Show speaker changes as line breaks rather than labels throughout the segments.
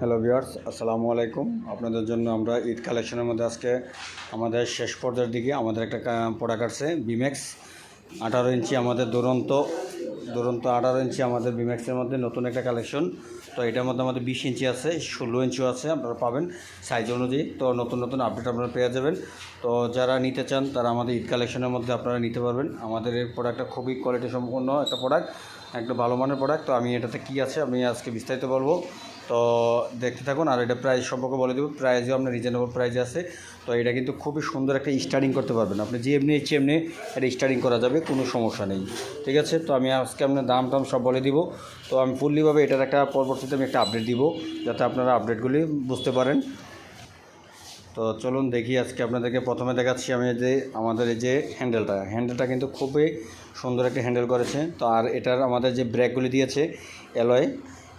Hello viewers আসসালামু আলাইকুম আপনাদের জন্য আমরা ঈদ কালেকশনের মধ্যে আজকে আমাদের শেষ পর্যায়ের দিকে আমাদের একটা প্রোডাক্ট আসছে বিমেক্স আঠারো ইঞ্চি আমাদের দুরন্ত দুরন্ত আঠারো ইঞ্চি আমাদের বিমেক্সের মধ্যে নতুন একটা কালেকশন। তো এটার মধ্যে আমাদের বিশ ইঞ্চি আছে, ষোলো ইঞ্চিও আছে, আপনারা পাবেন। সাইজ অনুযায়ী তো নতুন নতুন আপডেট আপনারা পেয়ে যাবেন। তো যারা নিতে চান, তারা আমাদের ঈদ কালেকশনের মধ্যে আপনারা নিতে পারবেন। আমাদের এই প্রোডাক্টটা খুবই কোয়ালিটি সম্পন্ন একটা প্রোডাক্ট একটা ভালো মানের প্রোডাক্ট তো আমি এটাতে কী আছে, আমি আজকে বিস্তারিত বলব। তো দেখতে থাকুন, আর এটা প্রাইস সম্পর্কে বলে দেবো। প্রাইসও আপনার রিজনেবল প্রাইসে আছে। তো এটা কিন্তু খুবই সুন্দর একটা স্টার্টিং করতে পারবেন। আপনি যে এমনি ইচ্ছে এমনি এটা স্টার্টিং করা যাবে, কোনো সমস্যা নেই। ঠিক আছে? তো আমি আজকে আপনার দাম টাম সব বলে দিব। তো আমি ফুললিভাবে এটার একটা পরবর্তীতে আমি একটা আপডেট দিব, যাতে আপনারা আপডেটগুলি বুঝতে পারেন। তো চলুন দেখি আজকে আপনাদেরকে প্রথমে দেখাচ্ছি আমি যে আমাদের এই যে হ্যান্ডেলটা হ্যান্ডেলটা কিন্তু খুবই সুন্দর একটা হ্যান্ডেল করেছে। তো আর এটার আমাদের যে ব্র্যাকগুলি দিয়েছে অ্যালয়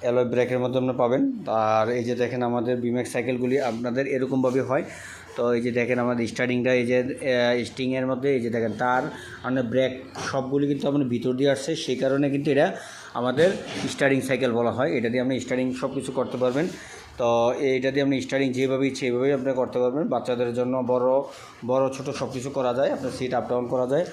অ্যালয় ব্রেকের মধ্যে আপনারা পাবেন। আর এই যে দেখেন আমাদের বিমেক সাইকেলগুলি আপনাদের এরকমভাবে হয়। তো এই যে দেখেন আমাদের স্টার্টিংটা এই যে স্টিংয়ের মধ্যে, এই যে দেখেন তার আমাদের ব্রেক সবগুলি কিন্তু আপনার ভিতর দিয়ে আসছে। সেই কারণে কিন্তু এটা আমাদের স্টার্টিং সাইকেল বলা হয়। এটা দিয়ে আপনি স্টার্টিং সব কিছু করতে পারবেন। তো এইটা দিয়ে আপনি স্টার্টিং যেভাবে ইচ্ছে এইভাবেই আপনি করতে পারবেন। বাচ্চাদের জন্য বড় বড়, ছোট সব কিছু করা যায়। আপনার সিট আপ ডাউন করা যায়।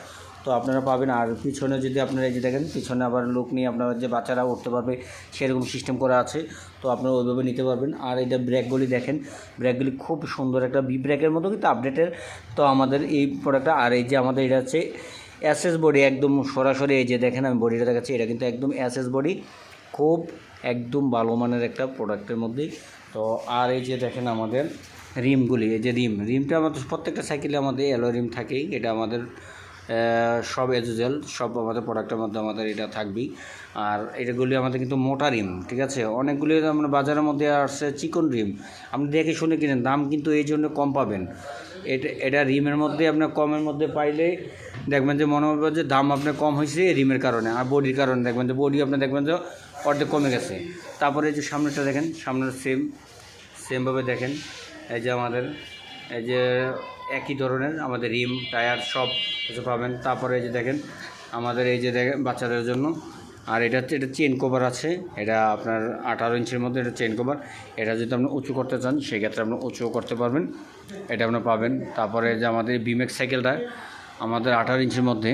তো আপনারা পাবেন। আর পিছনে যদি আপনারা এই যে দেখেন, পিছনে আবার লোক নিয়ে আপনারা যে বাচ্চারা উঠতে পারবে, সেরকম সিস্টেম করা আছে। তো আপনারা ওইভাবে নিতে পারবেন। আর এটা ব্রেকগুলি দেখেন, ব্রেকগুলি খুব সুন্দর একটা বি ব্রেকের মতো কিন্তু আপডেটের তো আমাদের এই প্রোডাক্টটা আর এই যে আমাদের এটা হচ্ছে অ্যাসেস বডি একদম সরাসরি এই যে দেখেন, আমি বডিটা দেখাচ্ছি, এটা কিন্তু একদম অ্যাসেস বডি খুব একদম ভালো মানের একটা প্রোডাক্টের মধ্যেই। তো আর এই যে দেখেন আমাদের রিমগুলি, এই যে রিম, রিমটা আমাদের প্রত্যেকটা সাইকেলে আমাদের এলো রিম থাকেই। এটা আমাদের সব এজুজেল, সব আমাদের প্রোডাক্টের মধ্যে আমাদের এটা থাকবেই। আর এটাগুলি আমাদের কিন্তু মোটা রিম, ঠিক আছে? অনেকগুলি আমরা বাজারের মধ্যে আসছে চিকন রিম। আপনি দেখে শুনে কিনেন, দাম কিন্তু এই জন্য কম পাবেন। এটা এটা রিমের মধ্যে আপনার কমের মধ্যে পাইলে দেখবেন যে মনে হবে যে দাম আপনার কম হয়েছে রিমের কারণে, আর বডির কারণে। দেখবেন যে বডি আপনি দেখবেন যে অর্ধেক কমে গেছে। তারপরে এই যে সামনেটা দেখেন, সামনের সেম সেমভাবে দেখেন। এই যে আমাদের, এই যে একই ধরনের, আমাদের রিম, টায়ার সব কিছু পাবেন। তারপরে এই যে দেখেন, আমাদের এই যে দেখেন বাচ্চাদের জন্য। আর এটা এটা চেন কভার আছে। এটা আপনার আঠারো ইঞ্চির মধ্যে এটা চেন কভার। এটা যদি আপনি উঁচু করতে চান, সেক্ষেত্রে আপনি উঁচুও করতে পারবেন। এটা আপনি পাবেন। তারপরে যে আমাদের বিমেক্স সাইকেলটা আমাদের আঠারো ইঞ্চির মধ্যে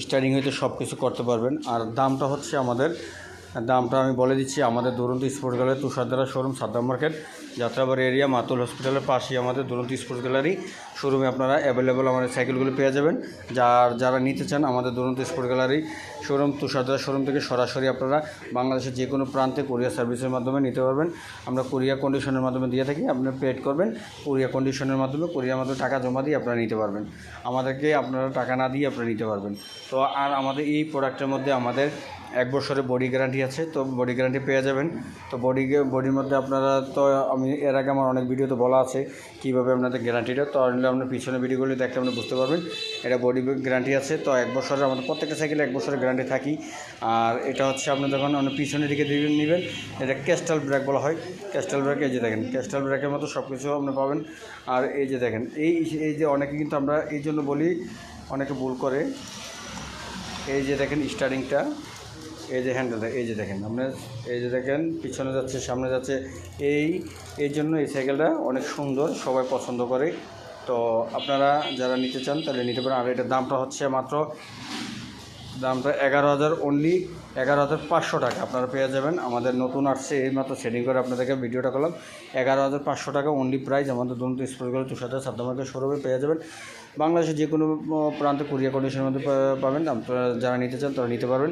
স্টার্টিং হইতে সব কিছু করতে পারবেন। আর দামটা হচ্ছে আমাদের, দামটা আমি বলে দিচ্ছি, আমাদের দুরন্ত sport gallery তুষারদারা showroom, Saddam market. Jatrabari area, মাতুল হসপিটালের পাশেই আমাদের দুরন্ত স্পোর্টস গ্যালারি। শোরুমে আপনারা অ্যাভেলেবল আমাদের সাইকেলগুলো পেয়ে যাবেন। যার, যারা নিতে চান আমাদের দুরন্ত স্পোর্টস গ্যালারি শোরুম তুষারদারা শোরুম থেকে সরাসরি আপনারা বাংলাদেশের যে কোনো প্রান্তে কোরিয়ার সার্ভিসের মাধ্যমে নিতে পারবেন। আমরা কোরিয়া কন্ডিশনের মাধ্যমে দিয়ে থাকি, আপনি পেড করবেন। কোরিয়া কন্ডিশনের মাধ্যমে কোরিয়ার মাধ্যমে টাকা জমা দিয়ে আপনারা নিতে পারবেন। আমাদেরকে আপনারা টাকা না দিয়ে আপনারা নিতে পারবেন। তো আর আমাদের এই প্রোডাক্টের মধ্যে আমাদের এক বছরের বডি গ্যারান্টি আছে, তো বডি গ্যারান্টি পেয়ে যাবেন। তো বডি বডির মধ্যে আপনারা তো আমি, এর আগে আমার অনেক ভিডিওতে বলা আছে কীভাবে আপনাদের গ্যারান্টিটা তো আনলে আপনার পিছনে ভিডিওগুলি দেখলে আপনি বুঝতে পারবেন। এটা বডি গ্যারান্টি আছে, তো এক বছরের আমাদের প্রত্যেকটা সাইকেলে এক বছরের গ্যারান্টি থাকি। আর এটা হচ্ছে আপনি যখন অনেক পিছনের দিকে দিবেন, নেবেন, এটা ক্যাস্টাল ব্রেক বলা হয়। ক্যাস্টাল ব্রেক এই যে দেখেন ক্যাস্টাল ব্রেকের মতো সব কিছু আপনি পাবেন। আর এই যে দেখেন, এই এই যে অনেকে কিন্তু আমরা এই জন্য বলি, অনেকে ভুল করে। এই যে দেখেন স্টারিংটা এই যে হ্যান্ডেলটা এই যে দেখেন আপনার এই যে দেখেন, পিছনে যাচ্ছে, সামনে যাচ্ছে, এই এই জন্য এই সাইকেলটা অনেক সুন্দর, সবাই পছন্দ করে। তো আপনারা যারা নিতে চান, তাহলে নিতে পারেন। আর এটার দামটা হচ্ছে মাত্র দামটা এগারো হাজার অনলি এগারো হাজার পাঁচশো টাকা। আপনারা পেয়ে যাবেন। আমাদের নতুন আসছে, এই মাত্র সেটিং করে আপনাদেরকে ভিডিওটা করলাম। এগারো হাজার পাঁচশো টাকা অনলি প্রাইস আমাদের দুর্নীতি স্পোর্টগুলো তুষার সাদ্দামার্কের শোরুমে পেয়ে যাবেন। বাংলাদেশের যে কোনো প্রান্তে কুরিয়া কন্ডিশনের মধ্যে পাবেন। আপনারা যারা নিতে চান তারা নিতে পারবেন।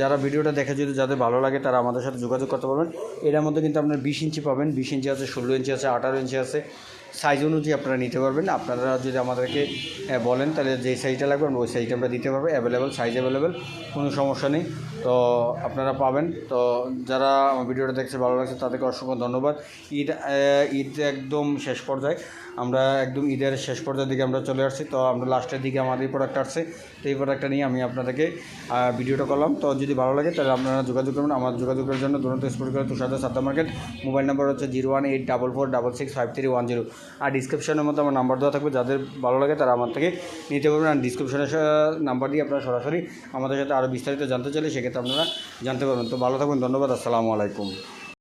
যারা ভিডিওটা দেখে যদি যাদের ভালো লাগে তারা আমাদের সাথে যোগাযোগ করতে পারবেন। এটার মধ্যে কিন্তু আপনার বিশ ইঞ্চি পাবেন। বিশ ইঞ্চি আছে, ষোলো ইঞ্চি আছে, আঠারো ইঞ্চি আছে। সাইজ অনুযায়ী আপনারা নিতে পারবেন। আপনারা যদি আমাদেরকে বলেন, তাহলে যে সাইজটা লাগবে আমরা ওই সাইজটা আমরা দিতে পারব। অ্যাভেলেবেল সাইজ অ্যাভেলেবেল কোনো সমস্যা নেই। তো আপনারা পাবেন। তো যারা আমার ভিডিওটা দেখছে, ভালো লাগছে, তাদেরকে অসংখ্য ধন্যবাদ। ঈদ ঈদ একদম শেষ পর্যায়ে। আমরা একদম ঈদের শেষ পর্যায়ের দিকে আমরা চলে আসছি। তো আমরা লাস্টের দিকে আমাদের এই প্রোডাক্ট আসছে। তো এই প্রোডাক্টটা নিয়ে আমি আপনাদেরকে ভিডিওটা করলাম। তো যদি ভালো লাগে, তাহলে আপনারা যোগাযোগ করবেন আমার যোগাযোগের জন্য দুরন্ত স্পোর্ট করে তুষার সাদ্দা মার্কেট। মোবাইল নাম্বার হচ্ছে zero one eight double four double six five three one zero আর ডিসক্রিপশনের মধ্যে আমার নাম্বার দেওয়া থাকবে। যাদের ভালো লাগে তারা আমার থেকে নিতে পারবেন। আর ডিসক্রিপশনের নাম্বার দিয়ে আপনারা সরাসরি আমাদের সাথে আরও বিস্তারিত জানতে চাইলে সেক্ষেত্রে আপনারা জানতে পারবেন। তো ভালো থাকবেন, ধন্যবাদ, আসসালামু আলাইকুম।